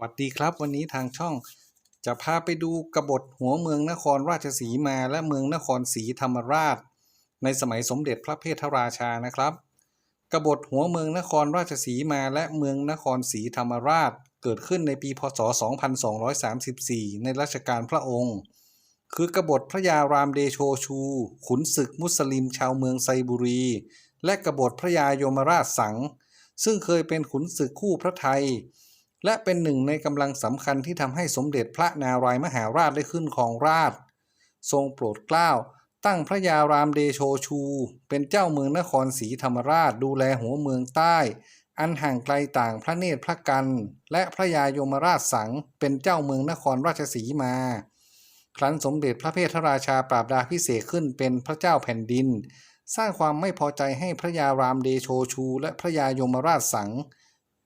วัสดีครับ วันนี้ทางช่องจะพาไปดูกบฏหัวเมืองนครราชสีมาและเมืองนครศรีธรรมราช ในสมัยสมเด็จพระเพทราชานะครับ กบฏหัวเมืองนครราชสีมาและเมืองนครศรีธรรมราช เกิดขึ้นในปีพศ 2234 ในรัชกาลพระองค์ คือกบฏพระยารามเดโชชู ขุนศึกมุสลิมชาวเมืองไซบุรี และกบฏพระยายมราชสัง ซึ่งเคยเป็นขุนศึกคู่พระไทย และเป็นหนึ่งในกำลังสำคัญที่ทำให้สมเด็จพระนารายมหาราชได้ขึ้นครองราช ทรงโปรดเกล้าตั้งพระยารามเดโชชู เป็นเจ้าเมืองนครศรีธรรมราชดูแลหัวเมืองใต้ อันห่างไกลต่างพระเนตรพระกัน และพระยายมราชสังเป็นเจ้าเมืองนครราชสีมา ครั้นสมเด็จพระเพทราชาปราบดาพิเศษขึ้นเป็นพระเจ้าแผ่นดิน สร้างความไม่พอใจให้พระยารามเดโชชู และพระยายมราชสัง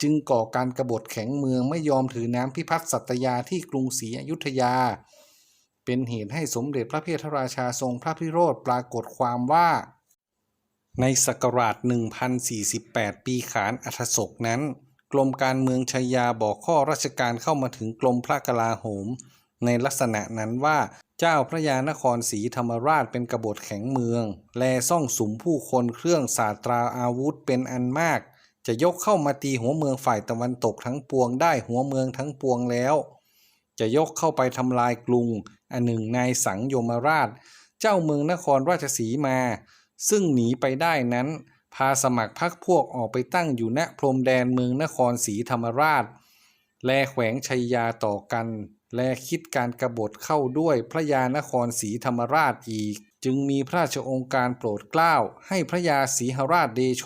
จึงก่อการกบฏแข็งเมืองไม่ยอมถือน้ำพิพัฒน์สัตยาที่กรุงศรีอยุธยา เป็นเหตุให้สมเด็จพระเพทราชาทรงพระพิโรธปรากฏความว่า ในศักราช 1048 ปีขานอัฐศกนั้น กรมการเมืองชัยยาบอกข้อราชการเข้ามาถึงกรมพระกลาโหม ในลักษณะนั้นว่าเจ้าพระยานครศรีธรรมราชเป็นกบฏแข็งเมือง แลซ่องสุมผู้คนเครื่องศาสตราอาวุธเป็นอันมาก จะยกเข้ามาตีหัวเมืองฝ่ายตะวันตกทั้งปวงได้หัวเมืองทั้งปวงแล้ว จะยกเข้าไปทำลายกรุง อันหนึ่งนายสังยมราช เจ้าเมืองนครราชสีมา ซึ่งหนีไปได้นั้น พาสมัครพรรคพวกออกไปตั้งอยู่ณพรมแดนเมืองนครศรีธรรมราช แลแขวงชัยยาต่อกัน แลคิดการกบฏเข้าด้วยพระยานครศรีธรรมราชอีก จึงมีพระราชองค์การโปรดเกล้าให้พระยาศรีหราชเดโช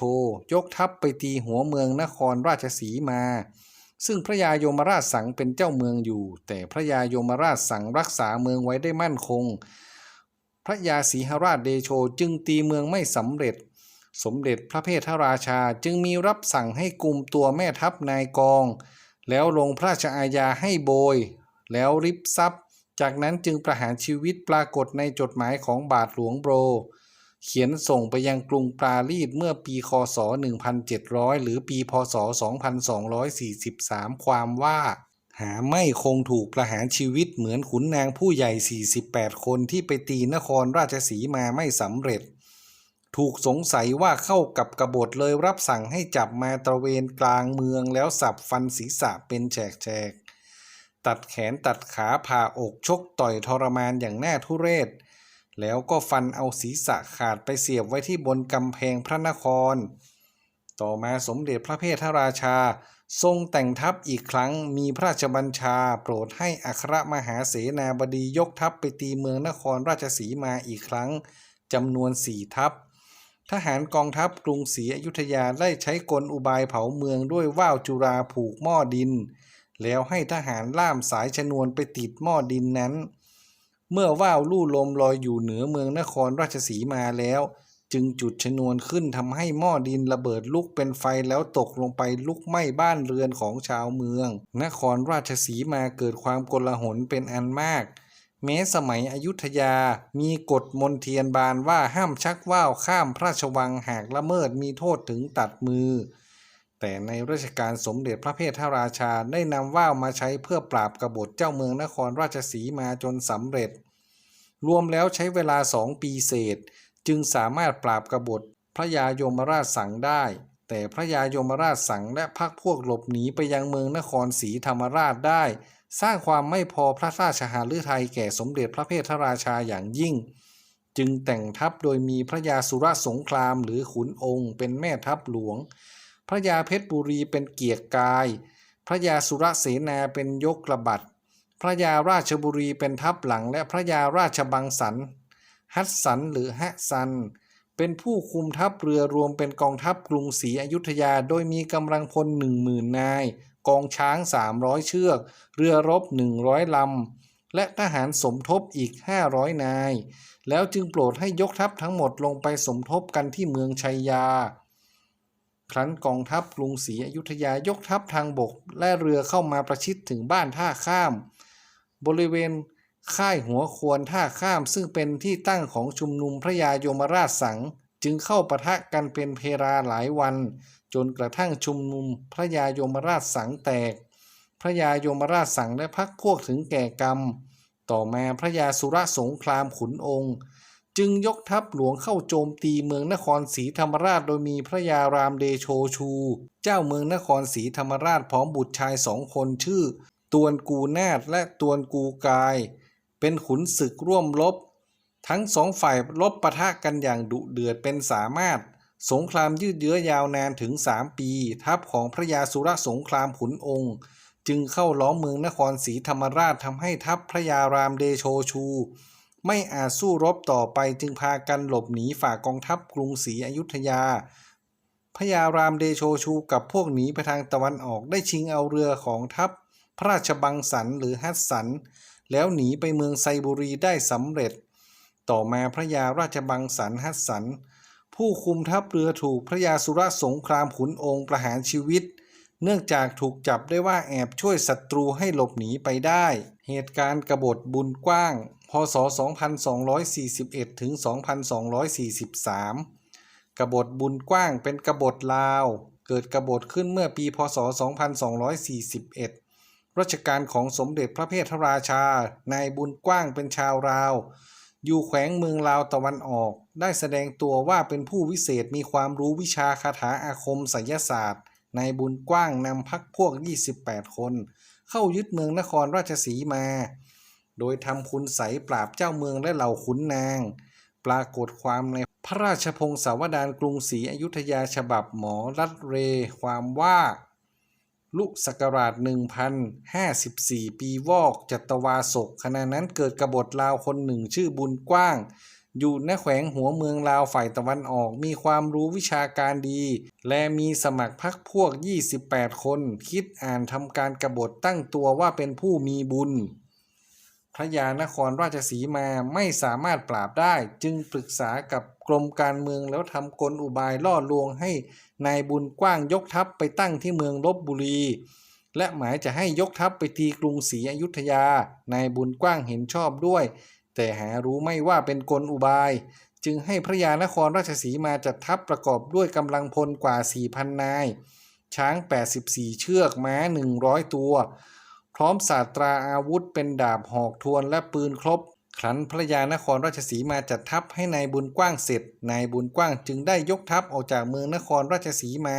ยกทัพไปตีหัวเมืองนครราชสีมา ซึ่งพระยาโยมราชสังเป็นเจ้าเมืองอยู่ แต่พระยาโยมราชสังรักษาเมืองไว้ได้มั่นคง พระยาศรีหราชเดโชจึงตีเมืองไม่สำเร็จ สมเด็จพระเพทราชาจึงมีรับสั่งให้กลุ่มตัวแม่ทัพนายกอง แล้วลงพระราชอาญาให้โบย แล้วริบทรัพย์ จากนั้นจึงประหารชีวิตปรากฏในจดหมายของบาทหลวงโบร เขียนส่งไปยังกรุงปารีสเมื่อปีคศ 1700 หรือปีพศ 2243 ความว่า หาไม่คงถูกประหารชีวิตเหมือนขุนนางผู้ใหญ่ 48 คนที่ไปตีนครราชสีมาไม่สำเร็จ ถูกสงสัยว่าเข้ากับกบฏเลยรับสั่งให้จับมาตระเวนกลางเมืองแล้วสับฟันศีรษะเป็นแฉกๆ ตัดแขนตัดขาผ่าอกชกต่อยทรมานอย่างน่าทุเรศ แล้วก็ฟันเอาศีรษะขาดไปเสียบไว้ที่บนกำแพงพระนคร ต่อมาสมเด็จพระเพทราชา ทรงแต่งทัพอีกครั้งมีพระราชบัญชา โปรดให้อัครมหาเสนาบดียกทัพไปตีเมืองนครราชสีมาอีกครั้งจำนวนสี่ทัพทหารกองทัพกรุงศรีอยุธยาได้ใช้กลอุบายเผาเมืองด้วยว่าวจุราผูกหม้อดิน แล้วให้ทหารล่ามสายชนวนไปติดหม้อดินนั้น เมื่อว่าวลู่ลมลอยอยู่เหนือเมืองนครราชสีมาแล้ว จึงจุดชนวนขึ้นทำให้หม้อดินระเบิดลุกเป็นไฟแล้วตกลงไปลุกไหม้บ้านเรือนของชาวเมือง นครราชสีมาเกิดความโกลาหลเป็นอันมาก แม้สมัยอยุธยามีกฎมนเทียนบานว่าห้ามชักว่าวข้ามพระราชวังหากละเมิดมีโทษถึงตัดมือ แต่ในรัชกาลสมเด็จพระเพทราชาได้นำว่าวมาใช้เพื่อปราบกบฏเจ้าเมืองนครราชสีมาจนสำเร็จ รวมแล้วใช้เวลาสองปีเศษ จึงสามารถปราบกบฏพระยายมราชสังได้ แต่พระยายมราชสังและพรรคพวกหลบหนีไปยังเมืองนครศรีธรรมราชได้ สร้างความไม่พอพระราชหฤทัยแก่สมเด็จพระเพทราชาอย่างยิ่ง จึงแต่งทัพโดยมีพระยาสุรสงครามหรือขุนองค์เป็นแม่ทัพหลวง พระยาเพชรบุรีเป็นเกียรกาย พระยาสุรเสนาเป็นยกระบัดพระยาราชบุรีเป็นทัพหลังและพระยาราชบังสัน ฮัตสันหรือฮะซัน เป็นผู้คุมทัพเรือรวมเป็นกองทัพกรุงศรีอยุธยาโดยมีกำลังพลหนึ่งหมื่นนาย กองช้าง 300 เชือก เรือรบ 100ลำ และทหารสมทบอีก 500 นาย แล้วจึงโปรดให้ยกทัพทั้งหมดลงไปสมทบกันที่เมืองชัยยา ครั้นกองทัพกรุงศรีอยุธยายกทัพทางบกและเรือเข้ามาประชิดถึงบ้านท่าข้าม บริเวณค่ายหัวควรท่าข้ามซึ่งเป็นที่ตั้งของชุมนุมพระยาโยมราชสังจึงเข้าปะทะกันเป็นเพราหลายวัน จนกระทั่งชุมนุมพระยาโยมราชสังแตก พระยาโยมราชสังและพักพวกถึงแก่กรรม ต่อมาพระยาสุรสงครามขุนองค์ จึงยกทัพหลวงเข้าโจมตีเมืองนครศรีธรรมราชโดยมีพระยารามเดโชชู เจ้าเมืองนครศรีธรรมราชพร้อมบุตรชายสองคนชื่อ ตวนกูนาถและตวนกูกาย เป็นขุนศึกร่วมรบ ทั้งสองฝ่ายรบปะทะกันอย่างดุเดือดเป็นสามารถ สงครามยืดเยื้อยาวนานถึง3ปี ทัพของพระยาสุรสงครามขุนองค์ จึงเข้าล้อมเมืองนครศรีธรรมราชทำให้ทัพพระยารามเดโชชู ไม่อาจสู้รบต่อไปจึงพากันหลบหนีฝ่ากองทัพกรุงศรีอยุธยา พระยารามเดโชชูกับพวกหนีไปทางตะวันออกได้ชิงเอาเรือของทัพพระราชบังสันหรือฮัสสัน แล้วหนีไปเมืองไซบุรีได้สำเร็จ ต่อมาพระยาราชบังสันฮัสสัน ผู้คุมทัพเรือถูกพระยาสุรสงครามขุนองค์ประหารชีวิต เนื่องจากถูกจับได้ว่าแอบช่วยศัตรูให้หลบหนีไปได้ เหตุการณ์กบฏบุญกว้าง ศ 2241 ถึง 2243 กบฏบุญกว้างเป็นกบฏลาว เกิดกบฏขึ้นเมื่อปี พศ 2241 รัชกาลของสมเด็จพระเพทราชา นายบุญกว้างเป็นชาวราว อยู่แขวงเมืองลาวตะวันออก ได้แสดงตัวว่าเป็นผู้วิเศษมีความรู้วิชาคาถาอาคมไสยศาสตร์ นายบุญกว้างนำพักพวก 28 คน เข้ายึดเมืองนครราชสีมา โดยทำคุณใสปราบเจ้าเมืองและเหล่าขุนนาง ปรากฏความในพระราชพงศาวดารกรุงศรีอยุธยาฉบับหมอรัตเร ความว่าลุศักราช 1054 ปีวอกจัตวาศกขณะนั้นเกิดกบฏลาวคนหนึ่งชื่อบุญกว้าง อยู่ณแขวงหัวเมืองลาวฝ่ายตะวันออกมีความรู้วิชาการดี และมีสมัครพักพวก 28 คน คิดอ่านทำการกบฏตั้งตัวว่าเป็นผู้มีบุญ พระยานครราชสีมาไม่สามารถปราบได้ จึงปรึกษากับกรมการเมืองแล้วทำกลอุบายล่อลวงให้นายบุญกว้างยกทัพไปตั้งที่เมืองลบบุรี และหมายจะให้ยกทัพไปตีกรุงศรีอยุธยานายบุญกว้างเห็นชอบด้วย แต่หารู้ไม่ว่าเป็นกลอุบาย จึงให้พระยานครราชสีมาจัดทัพประกอบด้วยกำลังพลกว่า4,000นาย ช้าง 84 เชือกม้า 100 ตัว พร้อมศาสตราอาวุธเป็นดาบหอกทวนและปืนครบครั้นพระยานครราชสีมาจัดทัพให้นายบุญกว้างเสร็จนายบุญกว้างจึงได้ยกทัพออกจากเมืองนครราชสีมา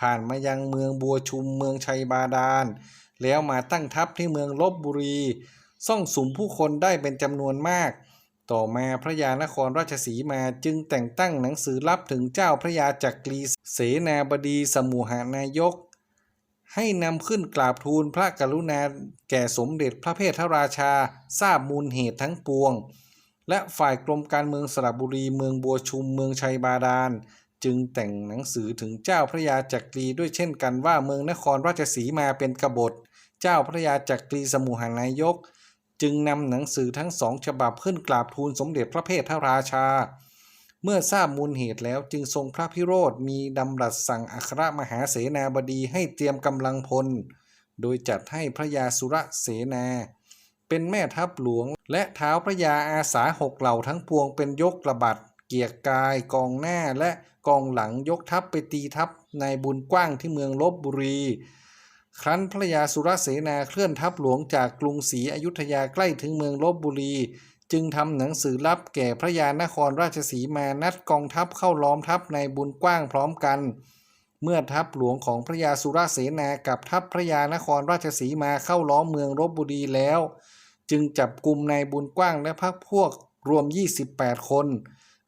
ผ่านมายังเมืองบัวชุมเมืองชัยบาดาล แล้วมาตั้งทัพที่เมืองลบบุรี ซ่องสุมผู้คนได้เป็นจำนวนมาก ต่อมาพระยานครราชสีมาจึงแต่งตั้งหนังสือลับถึงเจ้าพระยาจักรีเสนาบดีสมุหานายก ให้นำขึ้นกราบทูลพระกรุณาแก่สมเด็จพระเพทราชาทราบมูลเหตุทั้งปวง และฝ่ายกรมการเมืองสระบุรีเมืองบัวชุมเมืองชัยบาดาล จึงแต่งหนังสือถึงเจ้าพระยาจักรีด้วยเช่นกันว่าเมืองนครราชสีมาเป็นกบฏ เจ้าพระยาจักรีสมุหานายก จึงนำหนังสือทั้งสองฉบับขึ้นกราบทูลสมเด็จพระเพทราชา เมื่อทราบมูลเหตุแล้วจึงทรงพระพิโรธมีดำรัสสั่งอัครมหาเสนาบดีให้เตรียมกำลังพล โดยจัดให้พระยาสุรเสนา เป็นแม่ทัพหลวง และเท้าพระยาอาสาหกเหล่าทั้งปวงเป็นยกระบัดเกียรกายกองหน้าและกองหลังยกทัพไปตีทัพในายบุญกว้างที่เมืองลบบุรี ครั้นพระยาสุรเสนาเคลื่อนทัพหลวงจากกรุงศรีอยุธยาใกล้ถึงเมืองลบบุรี จึงทำหนังสือลับแก่พระยานครราชสีมานัดกองทัพเข้าล้อมทัพในบุญกว้างพร้อมกัน เมื่อทัพหลวงของพระยาสุรเสนากับทัพพระยานครราชสีมาเข้าล้อมเมืองลบบุรีแล้ว จึงจับกลุ่มนายบุญกว้างและพรรคพวกรวม 28 คน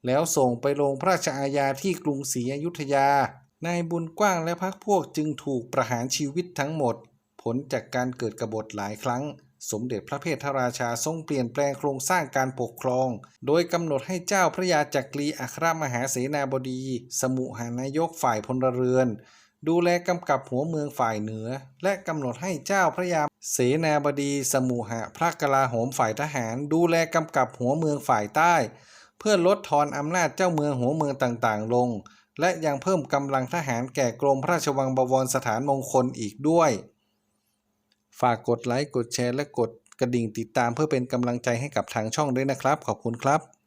แล้วส่งไปลงพระราชอาญาที่กรุงศรีอยุธยานายบุญกว้างและพรรคพวกจึงถูกประหารชีวิตทั้งหมด ผลจากการเกิดกบฏหลายครั้ง สมเด็จพระเพทราชาทรงเปลี่ยนแปลงโครงสร้างการปกครอง โดยกำหนดให้เจ้าพระยาจักรีอัครมหาเสนาบดี สมุหานายกฝ่ายพลเรือน ดูแลกำกับหัวเมืองฝ่ายเหนือ และกำหนดให้เจ้าพระยาเสนาบดี สมุหะพระกลาโหมฝ่ายทหาร ดูแลกำกับหัวเมืองฝ่ายใต้ เพื่อลดทอนอำนาจเจ้าเมืองหัวเมืองต่างๆ ลง และยังเพิ่มกำลังทหารแก่กรมพระราชวังบวรสถานมงคลอีกด้วย ฝากกดไลค์ กดแชร์ และกดกระดิ่งติดตามเพื่อเป็นกำลังใจให้กับทางช่องด้วยนะครับ ขอบคุณครับ